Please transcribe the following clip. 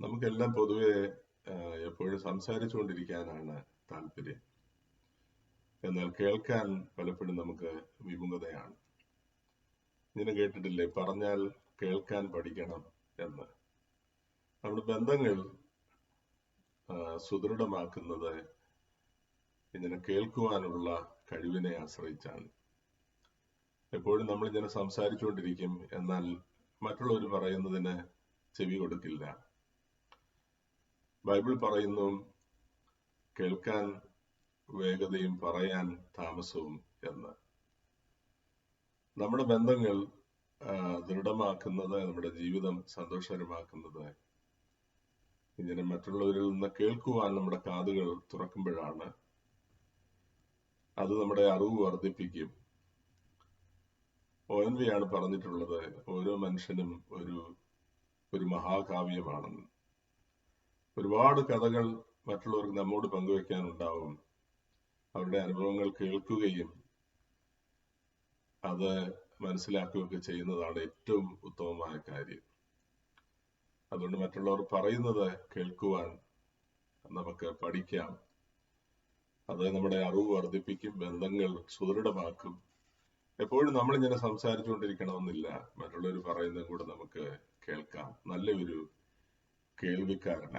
നമുക്കെല്ലാം പൊതുവെ എപ്പോഴും സംസാരിച്ചുകൊണ്ടിരിക്കാനാണ് താല്പര്യം. എന്നാൽ കേൾക്കാൻ പലപ്പോഴും നമുക്ക് വിമുഖതയാണ്. ഇങ്ങനെ കേട്ടിട്ടില്ലേ? പറഞ്ഞാൽ കേൾക്കാൻ പഠിക്കണം എന്ന്. നമ്മുടെ ബന്ധങ്ങൾ സുദൃഢമാക്കുന്നത് ഇങ്ങനെ കേൾക്കുവാനുള്ള കഴിവിനെ ആശ്രയിച്ചാണ്. എപ്പോഴും നമ്മൾ ഇങ്ങനെ സംസാരിച്ചുകൊണ്ടിരിക്കും എന്നാൽ മറ്റുള്ളവർ പറയുന്നതിന് ചെവി കൊടുക്കില്ല. ബൈബിൾ പറയുന്നു കേൾക്കാൻ വേഗതയും പറയാൻ താമസവും എന്ന്. നമ്മുടെ ബന്ധങ്ങൾ ദൃഢമാക്കുന്നത് നമ്മുടെ ജീവിതം സന്തോഷകരമാക്കുന്നത് ഇങ്ങനെ മറ്റുള്ളവരിൽ നിന്ന് കേൾക്കുവാൻ നമ്മുടെ കാതുകൾ തുറക്കുമ്പോഴാണ് അത് നമ്മുടെ അറിവ് വർദ്ധിപ്പിക്കും. ആണ് പറഞ്ഞിട്ടുള്ളത് ഓരോ മനുഷ്യനും ഒരു ഒരു മഹാകാവ്യമാണെന്ന്. ഒരുപാട് കഥകൾ മറ്റുള്ളവർക്ക് നമ്മോട് പങ്കുവെക്കാനുണ്ടാവും. അവരുടെ അനുഭവങ്ങൾ കേൾക്കുകയും അത് മനസ്സിലാക്കുകയൊക്കെ ചെയ്യുന്നതാണ് ഏറ്റവും ഉത്തമമായ കാര്യം. അതുകൊണ്ട് മറ്റുള്ളവർ പറയുന്നത് കേൾക്കുവാൻ നമുക്ക് പഠിക്കാം. അത് നമ്മുടെ അറിവ് വർദ്ധിപ്പിക്കും ബന്ധങ്ങൾ സുദൃഢമാക്കും. എപ്പോഴും നമ്മൾ ഇങ്ങനെ സംസാരിച്ചുകൊണ്ടിരിക്കണമെന്നില്ല. മറ്റുള്ളവർ പറയുന്നത് കൂടെ നമുക്ക് കേൾക്കാം. നല്ലൊരു കേൾവിക്കാരനാണ്.